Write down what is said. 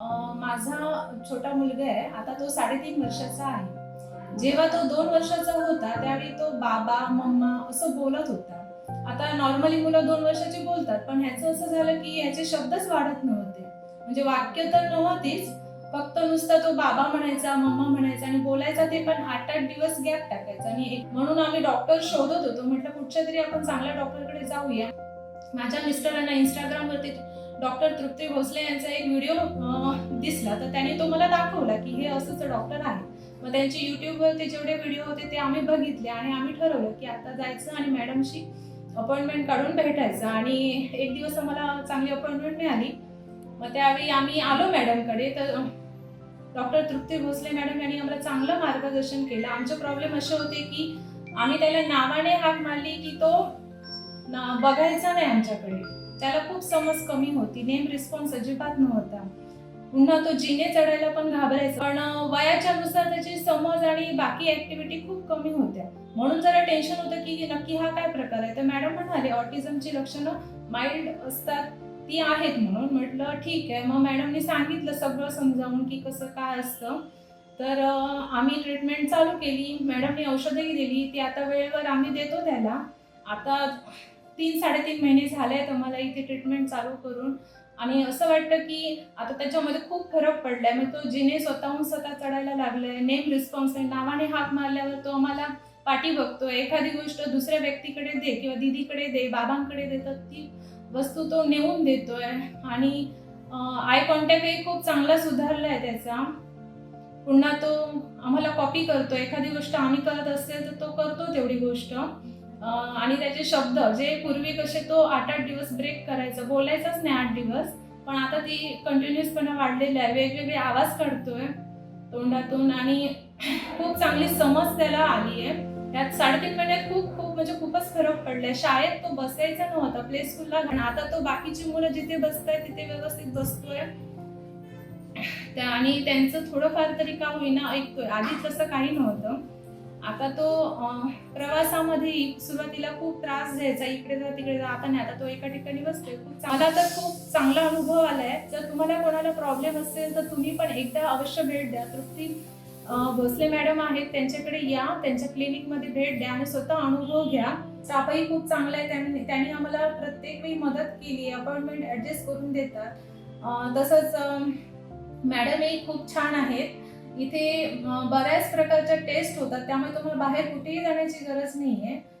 माझा छोटा मुलगा आहे. आता तो साडेतीन वर्षाचा आहे. जेव्हा तो दोन वर्षाचा होता त्यावेळी तो बाबा मम्मा असं बोलत होता. आता नॉर्मली मुलं दोन वर्षाची बोलतात पण ह्याचं असं झालं की ह्याचे शब्दच वाढत नव्हते. म्हणजे वाक्य तर नव्हतीच फक्त नुसता तो बाबा म्हणायचा मम्मा म्हणायचा आणि बोलायचा ते पण आठ आठ दिवस गॅप टाकायचा. आणि म्हणून आम्ही डॉक्टर शोधत होतो. म्हटलं कुठच्या तरी आपण चांगल्या डॉक्टरकडे जाऊया. माझ्या मिस्टरांना इंस्टाग्रामवरती डॉक्टर तृप्ती भोसले यांचा एक व्हिडिओ दिसला. तर त्यांनी तो मला दाखवला की हे असंच डॉक्टर आहे. मग त्यांचे युट्यूबवरती जेवढे व्हिडिओ होते ते आम्ही बघितले आणि आम्ही ठरवलं की आता जायचं आणि मॅडमशी अपॉइंटमेंट काढून भेटायचं. आणि एक दिवस आम्हाला चांगली अपॉइंटमेंट मिळाली. मग त्यावेळी आम्ही आलो मॅडमकडे. तर डॉक्टर तृप्ती भोसले मॅडम यांनी आम्हाला चांगलं मार्गदर्शन केलं. आमचे प्रॉब्लेम असे होते की आम्ही त्याला नावाने हाक मारली की तो ना- बघायचा नाही आमच्याकडे. त्याला खूप समज कमी होती. नेम रिस्पॉन्स अजिबात नव्हता. पुन्हा तो जिने चढायला पण घाबरायचा. पण वयाच्या नुसार त्याची समज आणि बाकी ऍक्टिव्हिटी खूप कमी होत्या. म्हणून जरा टेन्शन होतं की नक्की हा काय प्रकार आहे? तर मॅडम म्हणाले ऑटिझमची लक्षणं माइल्ड असतात. ती आहेत म्हणून. म्हटलं ठीक आहे. मग मॅडमने सांगितलं सगळं समजावून की कसं काय असतं. तर आम्ही ट्रीटमेंट चालू केली. मॅडमने औषधही दिली. ती आता वेळेवर आम्ही देतो त्याला. आता तीन साडेतीन महिने झाले आहेत आम्हाला इथे ट्रीटमेंट चालू करून. आणि असं वाटतं की आता त्याच्यामध्ये खूप फरक पडलाय. मग तो जिने स्वतःहून स्वतः चढायला लागलाय नेम रिस्पॉन्स आहे नावाने हाक मारल्यावर तो आम्हाला पाठी बघतोय. एखादी गोष्ट दुसऱ्या व्यक्तीकडे दे किंवा दिदीकडे दे बाबांकडे देतात ती वस्तू तो नेऊन देतोय. आणि आय कॉन्टॅक्टही खूप चांगला सुधारला आहे त्याचा. पुन्हा तो आम्हाला कॉपी करतो एखादी गोष्ट आम्ही करत असेल तर तो करतो तेवढी गोष्ट. आणि त्याचे शब्द जे पूर्वी कसे तो आठ आठ दिवस ब्रेक करायचा बोलायचाच नाही आठ दिवस पण आता ती कंटिन्युअसपणे वाढलेली आहे वेगवेगळे आवाज काढतोय तोंडातून आणि खूप चांगली समज त्याला आली आहे. त्यात साडेतीन महिन्यात खूप खूप म्हणजे खूपच फरक पडलाय. शाळेत तो बसायचा नव्हता प्ले स्कूलला आता तो बाकीची मुलं जिथे बसताय तिथे व्यवस्थित बसतोय. त्या आणि त्यांचं थोडंफार तरी का होईना ऐकतोय आधी तसं काही नव्हतं. आता तो प्रवासामध्ये सुरुवातीला खूप त्रास द्यायचा इकडे जा तिकडे जा आता नाही आता तो एका ठिकाणी बसतोय. मला तर खूप चांगला अनुभव आलाय. जर तुम्हाला कोणाला प्रॉब्लेम असेल तर तुम्ही पण एकदा अवश्य भेट द्या. तृप्ती भोसले मॅडम आहेत त्यांच्याकडे या त्यांच्या क्लिनिकमध्ये भेट द्या आणि स्वतः अनुभव घ्या. स्टाफही खूप चांगला आहे त्यांनी त्यांनी आम्हाला प्रत्येक वेळी मदत केली अपॉइंटमेंट ऍडजस्ट करून देतात. तसंच मॅडमही खूप छान आहेत. इथे बऱ्याच प्रकारच्या टेस्ट होतात. त्यामुळे तुम्हाला बाहेर कुठेही जाण्याची गरज नाहीये.